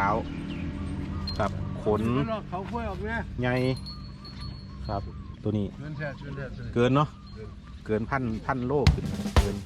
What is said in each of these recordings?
ขาวครับขนเขาค่อยออกเนี่ยใหญ่ครับ ตัวนี้เงินแท้เงินแท้เกินเนาะเกินพันพันโลขึ้นเกิน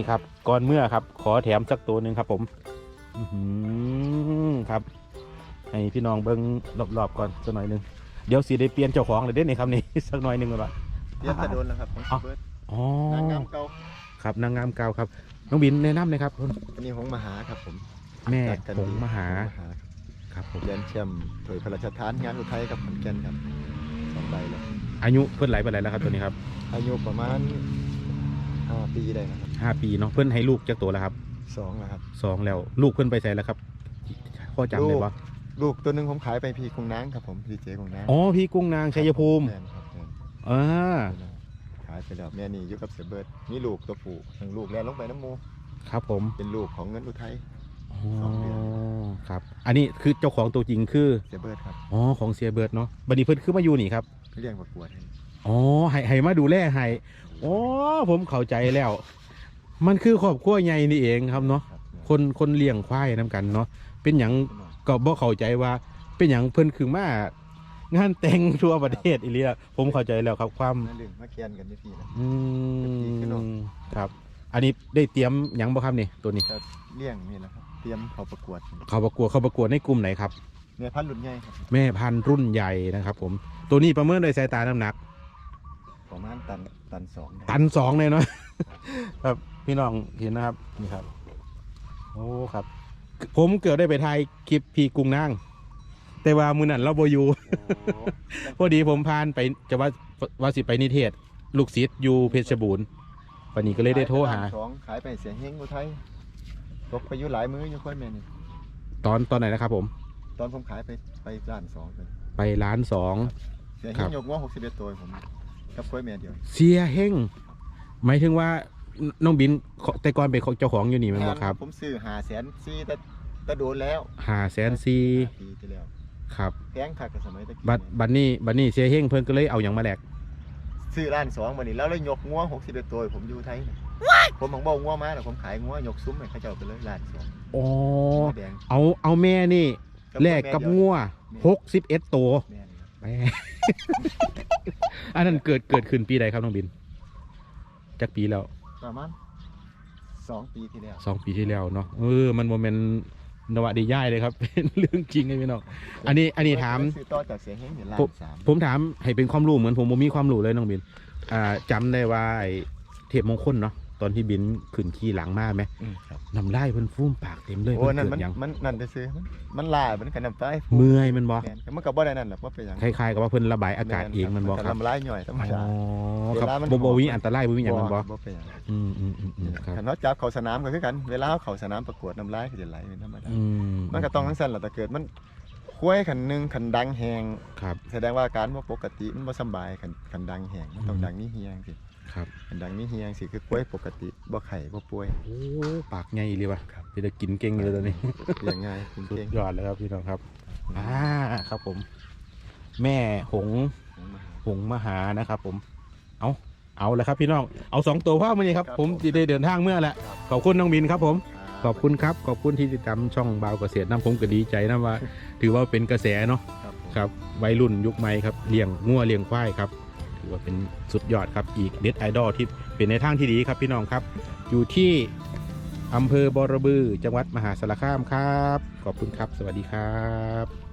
นี่ครับก่อนเมื่อครับ ขอแถมสักตัวหนึ่งครับ ผมอื้อหือครับให้พี่น้องเบิ้งรอบๆก่อนสักหน่อยหนึงเดี๋ยวสีได้เปลี่ยนเจ้าของเลยเด้นี่ครับนี่สักหน่อยหนึงเลยปะเรียนตะโดนแล้วครับของเอ้าเบิร์ดอ๋อนางงามเก่าครับนางงามเก่าครับน้องบินแนะนำเลยครับอันนี้ของมหาครับผม แม่จัดกันผดีงมหาผงมหาครับผมเรียนแชมป์ถวยพระราชทานงานอุทัยกับขอนแก่นครับสองใบแล้วอายุเพิ่นไหลไปไหนแล้วครับตัวนี้ครับ อายุประมาณ ห้าปีได้นะครับห้าปีเนาะเพิ่นให้ลูกจากตัวแล้วครับสองแล้วครับสองแล้ว ลูกเพิ่นไปใส่แล้วครับพ่อจำได้ปะลูกตัวหนึ่งผมขายไปพีคงนางครับผมพีเจคงนางอ๋อพี่กุ้งนางชัยภูมิแม่นครับแม่นอ่าขายไปแล้วแม่นี่อยู่กับเสือเบิร์ดนี่ลูกตัวผู้ทั้งลูกแล้วลงไปน้ำหมูครับผมเป็นลูกของเงินอุทัยอ๋อสองเดือนครับ อันนี้คือเจ้าของตัวจริงคือเสือเบิร์ดครับ อ๋อ ของเสียเบิร์ดเนาะบัดนี้เพิ่นคือมาอยู่นี่ครับ เลี้ยงประกวดให้ อ๋อให้ให้มาดูแลให้อ๋อผมเข้าใจแล้ว มันคือครอบครัวใหญ่นี่เองครับเนาะครับคนคนเลี้ยงควายนํกันเนาะเป็นหยังพี่น้องก็บ่เข้าใจว่า เป็นหยังเพิ่นคือมางานแต่งทั่วประเทศอีเลียผมเข้าใจแล้วครับความนั่นเรื่องมาเคียนกันนี่พี่นะอืดีขึ้นเนอะมครับ อันนี้ได้เตรียมหยังบ่ครับนี่ตัวนี้จะเลี้ยงนี่แหละครับเตรียมเขาประกวดเขาประกวดเขาประกวดในกลุ่มไหนครับเมียพันธุ์รุ่นใหญ่ครับแม่พันธุ์รุ่นใหญ่นะครับ ผมตัวนี้ประเมินโดยสายตาน้ำหนัก ประมาณตันตันสองได้ตันสองเลยเนาะ ครับพี่น้องเห็นนะครับนี่ครับ โอ้ครับ ผมเกือบได้ไปถ่ายคลิปพี่กุ้งนางแต่ว่ามือนั้นเราบอยู่โอ้พอดีผมพานไปจะว่าว่าสิไปนิเทศ ลูกศิษย์อยู่เพชรบูรณ์วันนี้ก็เลยได้โทรหาขยปล้นสองขายไปเสียเฮงอุทัยตกไปอยู่หลายมื้ออยู่ค่อยแม่นี่ตอนตอนไหนนะครับผม ตอนผมขายไปไปร้านสองเลยไปร้านสองเสียเฮครังบยกง้อหกสิบเอ็ดตัวให้ผม กับค่อยแม่เดียว เสียเฮงหมายถึงว่าน้องบินแต่ก่อนเป็นเจ้าของอยู่นี่แมันบ่ครับผมซื้อหาแสนซีแต่แต่โดนแล้วหาแสนซีห้าปีที่แล้วครับแพงคักกับสมัยตะกี้บัดบัดนี้บัดนี้เสียเฮงเพิ่นก็เลยเอาอย่างมาแลกซื้อร้านสองวันนี้แล้วเลยยกง้อหกสิบเอ็ดตัวให้ผมอยู่ไทยน่ะผมของบอกง้อมาแต่ผมขายง้อยกซุ้มให้เขาเจ้าไปเลยร้านสองอ๋อง้อแดง เอาเอาแม่นี่แลกกับงัวหกสิบเอ็ดตัวแม่นี่ครับ แหมอันนั้นเกิดเกิดขึ้นปีใดครับน้องบินจากปีแล้วประมาณสองปีที่แล้วสองปีที่แล้วเนาะเออมันโมเมนนวดีย่ายเลยครับ เป็นเรื่องจริงไงพี่น้องอันนี้อันนี้ถามซื้อต่อจากเสียงเฮงเนี่ยล้าผมนสามผมถามให้เป็นความรู้เหมือนผมบ่มีความรู้เลยน้องบินอ่าจำได้ว่าไอ้เทพมงคลเนาะ ตอนที่บินขึ้นขี่หลังมาไหมอืมครับน้ำลายเพิ่นฟูมปากเต็มเลยโอ้เพิ่นนั่นเกิมันดหยังมันนั่นไปซื้อมันมันลายมันขนาดไปเมื่อยมันบ่แม่นมันก็บ่ได้นั่นหรอกว่าเป็นอย่างคล้ายๆกับว่าเพิ่นระบายอากาศเองมันบ่ครับลำลายหน่อยธรรมอ๋ดาอครับเวลามัน บ่บ่มีอันตรายบ่มีหยังมันบ่บ่เป็นอย่างอืมอืมอืมอืมครับคันเขาจับเขาสนามก็คือกันเวลาเขาเขาสนามประกวดน้ำลายก็จะไหลเป็นธรรมดา อืมมันก็ต้องทั้งสั้นแหละแต่เกิดมันคุ้ยขันหนึงขันดังแหงครับ แสดงว่าอาการว่าปกติมันบ่สำบายขันขันดังแหงมันต้องอืมดังมีเฮียงสิ ครับขันดังมีเฮียงสิคือคุ้ยปกติบ่ไข่บ่ป่วยโอ้ปากใหญ่เลยว่ะครับจะได้กินเก่งเลยตอนนี้เลี้ยงง่ายคุณสุดเก่งยอดเลยครับพี่น้องครับอ่าครับผม แม่หงหงมหานะครับ ผม เอาเอาแล้วครับพี่น้องเอาสองตัวพ่อมานี่ครับผมจะได้เดินทางเมื่อแหละขอบคุณน้องบินครับผมขอบคุณครับขอบคุณที่ติดตามช่องบาวเกษตรน้ำผมก็ดีใจนะว่า ถือว่าเป็นกระแสเนาะครับผมครับวัยรุ่นยุคใหม่ครับเลี้ยงงัวเลี้ยงควายครับ ถือว่าเป็นสุดยอดครับอีกเด็ดไอดอลที่เป็นในทางที่ดีครับพี่น้องครับ อยู่ที่อำเภอบอระบือ จังหวัดมหาสารคามครับ ขอบคุณครับ สวัสดีครับ